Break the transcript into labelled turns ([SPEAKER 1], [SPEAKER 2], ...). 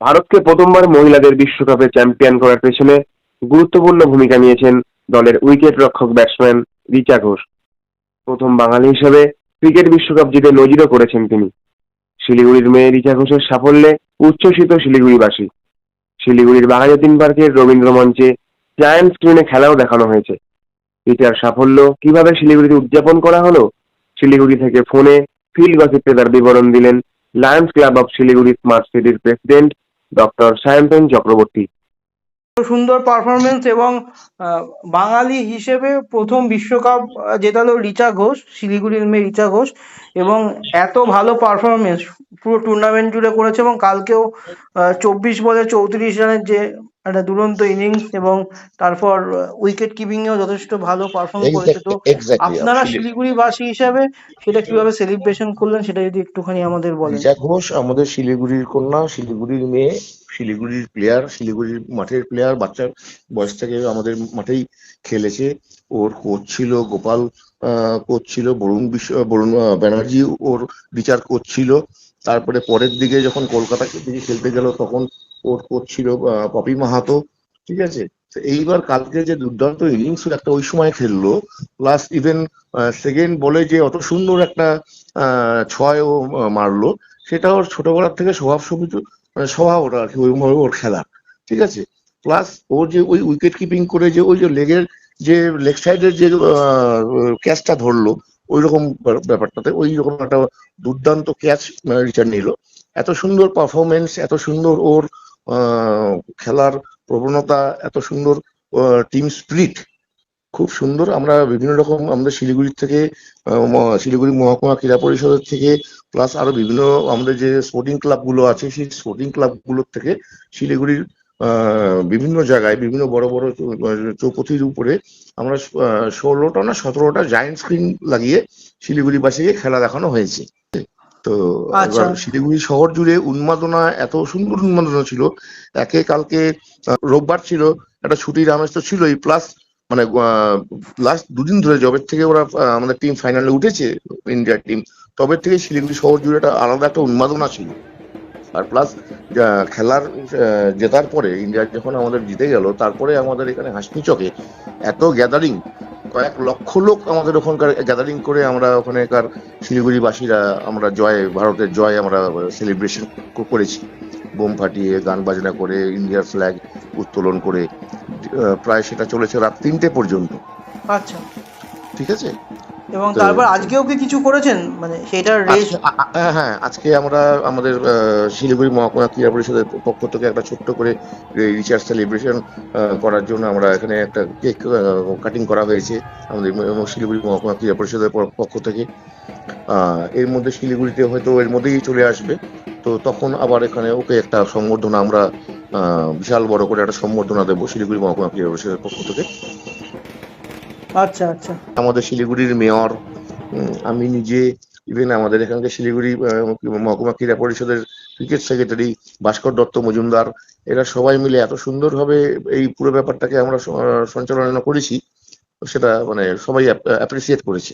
[SPEAKER 1] ভারতকে প্রথমবার মহিলাদের বিশ্বকাপে চ্যাম্পিয়ন করার পেছনে গুরুত্বপূর্ণ ভূমিকা নিয়েছেন দলের উইকেট রক্ষক ব্যাটসম্যান রিচা ঘোষ। প্রথম বাঙালি হিসেবে ক্রিকেট বিশ্বকাপ জিতে নজিরও করেছেন তিনি। শিলিগুড়ির মেয়ে রিচা ঘোষের সাফল্যে উচ্ছ্বসিত শিলিগুড়িবাসী। শিলিগুড়ির বাঘাযতীন পার্কের রবীন্দ্র মঞ্চে জায়ান্ট স্ক্রিনে খেলাও দেখানো হয়েছে। রিচার সাফল্য কীভাবে শিলিগুড়িতে উদযাপন করা হলো? শিলিগুড়ি থেকে ফোনে ফিল্ড গসিপে তার বিবরণ দিলেন Lions Club of Siliguri smart সিটির প্রেসিডেন্ট ডক্টর সায়ন্তন চক্রবর্তী।
[SPEAKER 2] সুন্দর পারফরমেন্স এবং বাঙালি হিসেবে প্রথম বিশ্বকাপ জেতালো রিচা ঘোষ শিলিগুড়ির মেয়ে রিচা ঘোষ, এবং এত ভালো পারফরমেন্স পুরো টুর্নামেন্ট জুড়ে করেছে এবং কালকেও চব্বিশ বলে চৌত্রিশ রানের যে একটা দুরন্ত ইনিংস এবং তারপর উইকেট কিপিং এও যথেষ্ট ভালো পারফর্ম করেছে। তো আপনারা শিলিগুড়িবাসী হিসাবে সেটা কীভাবে সেলিব্রেশন করলেন সেটা যদি একটুখানি আমাদের বলেন।
[SPEAKER 3] রিচা ঘোষ আমাদের শিলিগুড়ির কন্যা শিলিগুড়ির মেয়ে শিলিগুড়ির প্লেয়ার শিলিগুড়ির মাঠের প্লেয়ার বাচ্চা বয়স থেকে আমাদের মাঠেই খেলেছে। ওর কোচ ছিল গোপাল কোচ ছিল বরুণ বিশ্ব বরুণ ব্যানার্জি ওর বিচার কোচ ছিল। তারপরে পরের দিকে যখন কলকাতা দিকে খেলতে গেল তখন ওর করছিল ছিল পপি মাহাতো, ঠিক আছে? এইবার কালকে যে দুর্দান্ত ইনিংস একটা ওই সময় খেললো প্লাস ইভেন সেকেন্ড বলে যে অত সুন্দর একটা ছয় ও মারলো, সেটা ওর ছোটবেলার থেকে স্বভাব সবুজ মানে স্বভাব ওটা আর কি ওইভাবে ওর খেলা ঠিক আছে? প্লাস ওর যে ওই উইকেট কিপিং করে যে ওই যে লেগের যে লেগ সাইডের যে ক্যাচটা ধরলো, ওই রকম ব্যাপার- ব্যাপারটাতে ওই রকম একটা দুর্দান্ত ক্যাচ রিটার্ন নিল। এত সুন্দর পারফরমেন্স এত সুন্দর ওর খেলার প্রবণতা এত সুন্দর টিম স্পিরিট খুব সুন্দর। আমরা বিভিন্ন রকম আমাদের শিলিগুড়ির থেকে শিলিগুড়ি মহকুমা ক্রীড়া পরিষদের থেকে প্লাস আরও বিভিন্ন আমাদের যে স্পোর্টিং ক্লাবগুলো আছে, সেই স্পোর্টিং ক্লাবগুলোর থেকে শিলিগুড়ির বিভিন্ন জায়গায়, বিভিন্ন বড় বড় চৌপথির উপরে আমরা ষোলোটা না সতেরোটা জায়েন্ট স্ক্রিন লাগিয়ে শিলিগুড়িবাসীকে খেলা দেখানো হয়েছে। তো
[SPEAKER 2] আচ্ছা।
[SPEAKER 3] এবার শিলিগুড়ি শহর জুড়ে উন্মাদনা এত সুন্দর উন্মাদনা ছিল। একে কালকে রোববার ছিল একটা ছুটির আমেজ তো ছিলই। প্লাস মানে লাস্ট দুদিন ধরে জবের থেকে ওরা আমাদের টিম ফাইনালে উঠেছে ইন্ডিয়ার টিম তবে থেকে শিলিগুড়ি শহর জুড়ে একটা আলাদা একটা উন্মাদনা ছিল। আর প্লাস খেলার জেতার পরে ইন্ডিয়া যখন আমাদের জিতে গেল তারপরে আমাদের এখানে হাসনি চকে এত গ্যাদারিং কয়েক লক্ষ লোক আমাদের ওখানকার গ্যাদারিং করে আমরা ওখানেকার শিলিগুড়িবাসীরা আমরা জয় ভারতের জয় আমরা সেলিব্রেশন করেছি। বোম ফাটিয়ে গান বাজনা করে ইন্ডিয়ার ফ্ল্যাগ উত্তোলন করে প্রায় সেটা চলেছে রাত তিনটে পর্যন্ত।
[SPEAKER 2] আচ্ছা।
[SPEAKER 3] ঠিক আছে?
[SPEAKER 2] এবং তারপর আজকেও কি কিছু করেছেন? মানে সেটার রেস
[SPEAKER 3] হ্যাঁ, হ্যাঁ আজকে আমরা আমাদের শিলিগুড়ি মহকুমা ক্রীড়া পরিষদের পক্ষ থেকে একটা ছোট্ট করে রিচার্জ সেলিব্রেশন করার জন্য আমরা এখানে একটা কেক কাটিং করা হয়েছে আমাদের শিলিগুড়ি মহকুমা ক্রীড়া পরিষদের পক্ষ থেকে। আহ, এর মধ্যে শিলিগুড়িতে হয়তো এর মধ্যেই চলে আসবে। তো তখন আবার এখানে ওকে একটা সম্বর্ধনা আমরা আহ, বিশাল বড় করে একটা সম্বর্ধনা দেবো শিলিগুড়ি মহকুমা ক্রীড়া পরিষদের পক্ষ থেকে।
[SPEAKER 2] আচ্ছা আচ্ছা।
[SPEAKER 3] আমাদের শিলিগুড়ির মেয়র আমি নিজে ইভেন আমাদের এখানকার শিলিগুড়ি মহকুমা ক্রীড়া পরিষদের ক্রিকেট সেক্রেটারি ভাস্কর দত্ত মজুমদার, এরা সবাই মিলে এত সুন্দরভাবে এই পুরো ব্যাপারটাকে আমরা সঞ্চালনা করেছি, সেটা মানে সবাই অ্যাপ্রিসিয়েট করেছে।